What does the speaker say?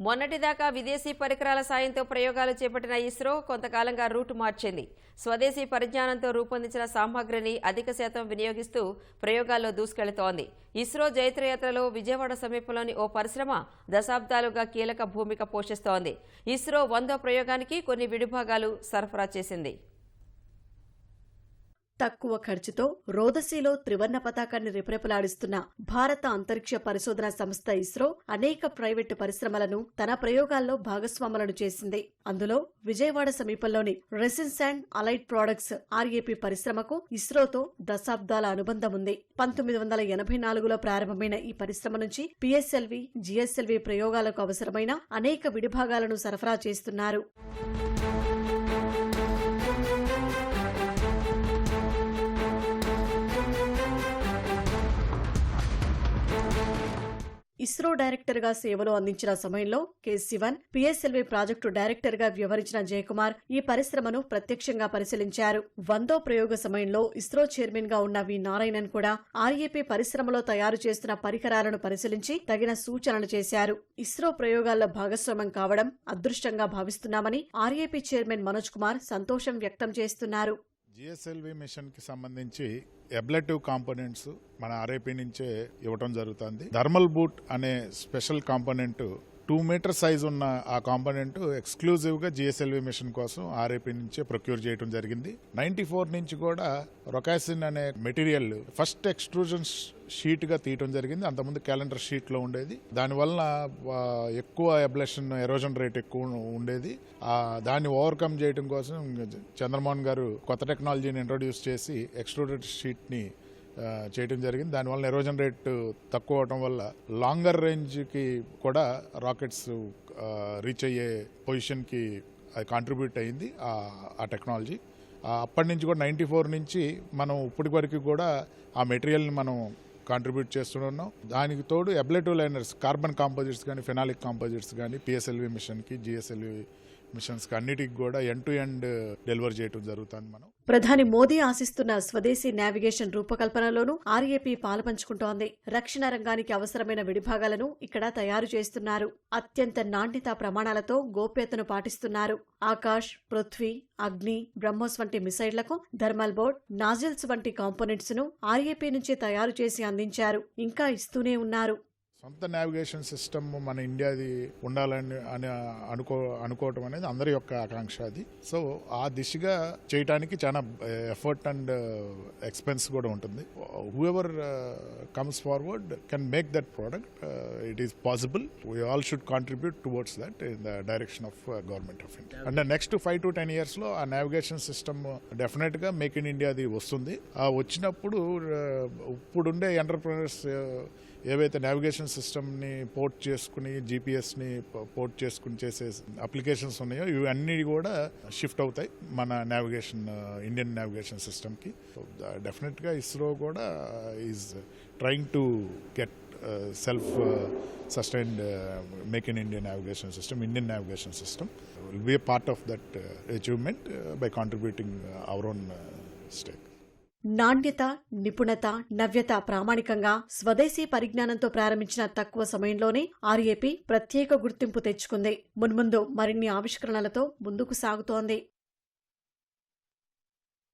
మొన్నటిదాకా విదేశీ పరికరాల సాయంతో ప్రయోగాలు చేపట్టిన ఇస్రో కొంతకాలంగా రూట్ మార్చింది. స్వదేశీ పరిజ్ఞానంతో రూపొందించిన సామాగ్రిని అధిక శాతం వినియోగిస్తూ ప్రయోగాల్లో దూసుకెళుతోంది. ఇస్రో జైత్రయాత్రలో విజయవాడ సమీపంలోని ఓ పరిశ్రమ దశాబ్దాలుగా కీలక భూమిక పోషిస్తోంది. ఇస్రో వందో ప్రయోగానికి కొన్ని విడిభాగాలు సరఫరా చేసింది. తక్కువ ఖర్చుతో రోదసీలో త్రివర్ణ పతాకాన్ని రిపరెపలాడిస్తున్న భారత అంతరిక్ష పరిశోధన సంస్థ ఇస్రో అనేక ప్రైవేటు పరిశ్రమలను తన ప్రయోగాల్లో భాగస్వాములను చేసింది. అందులో విజయవాడ సమీపంలోని resins and allied products RAP పరిశ్రమకు ఇస్రోతో దశాబ్దాల అనుబంధం ఉంది పంతొమ్మిది వందల ఎనభై నాలుగులో ప్రారంభమైన ఈ పరిశ్రమ నుంచి పిఎస్ఎల్వి జిఎస్ఎల్వి ప్రయోగాలకు అవసరమైన అనేక విడిభాగాలను సరఫరా చేస్తున్నారు. ఇస్రో డైరెక్టర్గా సేవలు అందించిన సమయంలో కె శివన్ పిఎస్ఎల్వి ప్రాజెక్టు డైరెక్టర్గా వ్యవహరించిన జయకుమార్ ఈ పరిశ్రమను ప్రత్యక్షంగా పరిశీలించారు. వందో ప్రయోగ సమయంలో ఇస్రో చైర్మన్గా ఉన్న వి నారాయణన్ కూడా ఆర్ఏపీ పరిశ్రమలో తయారు చేస్తున్న పరికరాలను పరిశీలించి తగిన సూచనలు చేశారు. ఇస్రో ప్రయోగాల్లో భాగస్వామ్యం కావడం అదృష్టంగా భావిస్తున్నామని ఆర్ఏపీ చైర్మన్ మనోజ్ కుమార్ సంతోషం వ్యక్తం చేస్తున్నారు. జిఎస్ఎల్వి మిషన్కి సంబంధించి ఎబ్లెటివ్ కాంపోనెంట్స్ మన ఆర్ఐపి నుంచే ఇవ్వటం జరుగుతుంది. థర్మల్ బూట్ అనే special component two metre size ఉన్న ఆ కాంపోనెంట్ ఎక్స్క్లూజివ్గా జిఎస్ఎల్వి మిషన్ కోసం ఆర్ఏపీ నుంచే ప్రొక్యూర్ చేయడం జరిగింది. నైన్టీ ఫోర్ నుంచి కూడా రొకాసిన్ అనే మెటీరియల్ ఫస్ట్ ఎక్స్ట్రూజన్ షీట్గా తీయటం జరిగింది. అంతకుముందు క్యాలెండర్ షీట్లో ఉండేది దానివల్ల ఎక్కువ ఎబ్లెషన్ ఎరోజన్ రేట్ ఎక్కువ ఉండేది. ఆ, దాన్ని ఓవర్కమ్ చేయడం కోసం చంద్రమోహన్ గారు కొత్త టెక్నాలజీని ఇంట్రొడ్యూస్ చేసి ఎక్స్ట్రూడెడ్ షీట్ని చేయడం జరిగింది. దానివల్ల ఎరోజన్ రేట్ తక్కువ అవడం వల్ల లాంగర్ రేంజ్కి కూడా రాకెట్స్ రీచ్ అయ్యే పొజిషన్కి అది కాంట్రిబ్యూట్ అయింది ఆ- టెక్నాలజీ. అప్పటి నుంచి కూడా నైంటీ ఫోర్ నుంచి మనం ఇప్పటి వరకు కూడా ఆ మెటీరియల్ని మనం కాంట్రిబ్యూట్ చేస్తున్నాం దానికి తోడు ఎబ్లెటివ్ లైనర్స్ కార్బన్ కాంపోజిట్స్ కానీ ఫెనాలిక్ కాంపోజిట్స్ కానీ పిఎస్ఎల్వి మిషన్కి జిఎస్ఎల్వి మిషన్స్ అన్నిటికి కూడా ఎండ్ టు ఎండ్ డెలివర్ చేయడం జరుగుతుంది మనం. ప్రధాని మోదీ ఆశిస్తున్న స్వదేశీ నావిగేషన్ రూపకల్పనలోనూ ఆర్ఏపీ పాలుపంచుకుంటోంది. రక్షణ రంగానికి అవసరమైన విడిభాగాలను ఇక్కడ తయారు చేస్తున్నారు. అత్యంత నాణ్యతా ప్రమాణాలతో గోప్యతను పాటిస్తున్నారు. ఆకాష్ పృథ్వీ అగ్ని బ్రహ్మోస్ వంటి మిసైళ్ళకు థర్మల్ బోర్డ్ నాజిల్స్ వంటి కాంపోనెంట్స్ను ఆర్ఏపీ నుంచి తయారు చేసి అందించారు. ఇంకా ఇస్తూనే ఉన్నారు. సొంత నావిగేషన్ సిస్టమ్ మన ఇండియాది ఉండాలని అని అనుకో అనుకోవటం అనేది అందరి యొక్క ఆకాంక్ష అది. సో ఆ దిశగా చేయటానికి చాలా ఎఫర్ట్ అండ్ ఎక్స్పెన్స్ కూడా ఉంటుంది. Whoever comes forward can make that product it is possible we all should contribute towards that in the direction of government of India and next five to ten ఇయర్స్లో ఆ navigation system డెఫినెట్గా make in ఇండియాది వస్తుంది. ఆ వచ్చినప్పుడు uh, ఇప్పుడుండే entrepreneurs uh, ఏవైతే navigation సిస్టమ్ని పోర్ట్ చేసుకుని జీపీఎస్ని పోర్ట్ చేసుకుని చేసే అప్లికేషన్స్ ఉన్నాయో ఇవన్నీ కూడా షిఫ్ట్ అవుతాయి మన నావిగేషన్ ఇండియన్ నావిగేషన్ సిస్టమ్కి డెఫినెట్గా ఇస్రో కూడా is trying to get self sustained make in Indian navigation system Indian navigation system will be part of that achievement by contributing our own state నాణ్యత నిపుణత నవ్యత ప్రామాణికంగా స్వదేశీ పరిజ్ఞానంతో ప్రారంభించిన తక్కువ సమయంలోనే ఆర్ఏపీ ప్రత్యేక గుర్తింపు తెచ్చుకుంది. మున్ముందు మరిన్ని ఆవిష్కరణలతో ముందుకు సాగుతోంది.